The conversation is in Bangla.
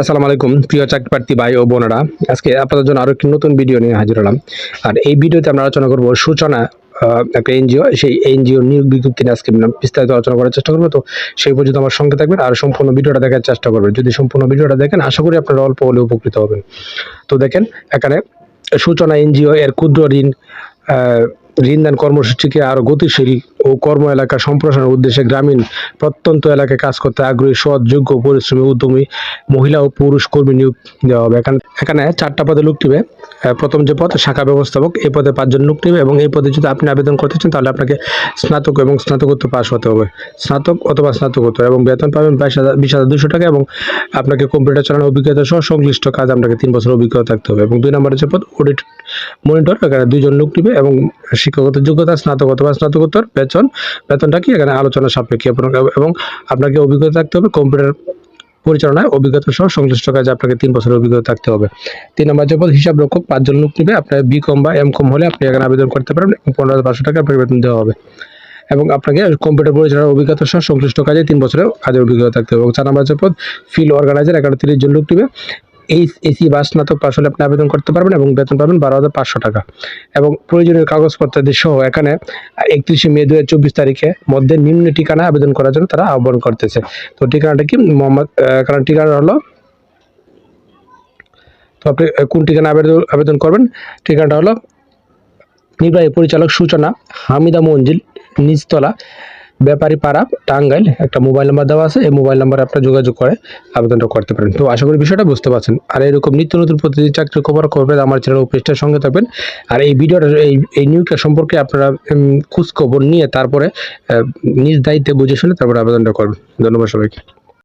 আসসালামু আলাইকুম, প্রিয় চাকরি ভাই ও বোনেরা। আজকে আপনাদের জন্য আরও একটি নতুন ভিডিও নিয়ে হাজির হলাম। আর এই ভিডিওতে আমরা আলোচনা করব সূচনা একটা এনজিও। সেই এনজিও নিয়োগ বিজ্ঞপ্তি নিয়ে আজকে বিস্তারিত আলোচনা করার চেষ্টা করব। তো সেই পর্যন্ত আমার সঙ্গে থাকবেন আর সম্পূর্ণ ভিডিওটা দেখার চেষ্টা করবেন। যদি সম্পূর্ণ ভিডিওটা দেখেন, আশা করি আপনারা অল্প হলে উপকৃত হবেন। তো দেখেন, এখানে সূচনা এনজিও এর ক্ষুদ্র ঋণ ঋণদান কর্মসূচিকে আরও গতিশীল ও কর্ম এলাকা সম্প্রসারণের উদ্দেশ্যে গ্রামীণ প্রত্যন্ত এলাকায় কাজ করতে আগ্রহী, সৎ, যোগ্য পরিশ্রমী, উদ্যমী মহিলা ও পুরুষ কর্মী নিয়োগ দেওয়া হবে। এখানে এখানে চারটা পদে লোক নিবে। প্রথম যে পদ, শাখা ব্যবস্থাপক, এই পদে পাঁচজন লোক নিবে এবং এই পদে যদি আপনি আবেদন করতে চান, তাহলে আপনাকে স্নাতক এবং স্নাতকোত্তর পাস হতে হবে। স্নাতক অথবা স্নাতকোত্তর এবং বেতন পাবেন বাইশ হাজার বিশ হাজার দুশো টাকা এবং আপনাকে কম্পিউটার চালানোর অভিজ্ঞতা সহ সংশ্লিষ্ট কাজ আপনাকে তিন বছর অভিজ্ঞতা থাকতে হবে। এবং দুই নম্বরের যে পদ, অডিট মনিটর, এখানে দুইজন লোক নিবে এবং শিক্ষাগত যোগ্যতা স্নাতক অথবা স্নাতকোত্তর বেতন বেতনটা কি? এখানে আলোচনা সাপেক্ষে এবং আপনাকে অভিজ্ঞতা থাকতে হবে, কম্পিউটার পরিচালনায় অভিজ্ঞতা সহ সংশ্লিষ্ট কাজে আপনাকে তিন বছরের অভিজ্ঞতা থাকতে হবে। তিন নম্বর যে পদ হিসাব রক্ষক পাঁচজন লোক নিবে আপনার বি কম বা এম কম হলে আপনি এখানে আবেদন করতে পারেন এবং পনেরো হাজার পাঁচশো টাকা আপনাকে বেতন দেওয়া হবে। এবং আপনাকে কম্পিউটার পরিচালনার অভিজ্ঞতা সহ সংশ্লিষ্ট কাজে তিন বছরের কাজের অভিজ্ঞতা থাকতে হবে। এবং চার নম্বর যে পদ ফিল্ড অর্গানাইজার এখানে তিরিশ জন লোক নিবে। এই এসি বা স্নাতক পাশ হলে আপনি আবেদন করতে পারবেন এবং বেতন পাবেন বারো হাজার পাঁচশো টাকা। এবং প্রয়োজনীয় কাগজপত্রাদি সহ এখানে একত্রিশে মে দু চব্বিশ তারিখে মধ্যে নিম্ন ঠিকানা আবেদন করার জন্য তারা আহ্বান করতেছে। তো ঠিকানাটা কি? মোহাম্মদ এখানে ঠিকানা হলো তো আপনি কোন ঠিকানা আবেদন আবেদন করবেন? ঠিকানাটা হলো নির্বাহী পরিচালক সূচনা হামিদা মঞ্জিল, নিচতলা ব্যাপারী পাড়া, টাঙ্গাইল, একটা মোবাইল নাম্বার দেওয়া আছে, এই মোবাইল নাম্বারে আপনার যোগাযোগ করে আবেদনটা করতে পারেন। তো আশা করি বিষয়টা বুঝতে পারছেন। আর এরকম নিত্য নতুন প্রতিদিন চাকরি খবর করবেন আমার চ্যানেল পেজটার সঙ্গে থাকবেন। আর এই ভিডিওটা, এই এই নিউজটা সম্পর্কে আপনারা খোঁজখবর খোঁজ খবর নিয়ে তারপরে নিজ দায়িত্বে বুঝে শুনে তারপরে আবেদনটা করবেন। ধন্যবাদ সবাইকে।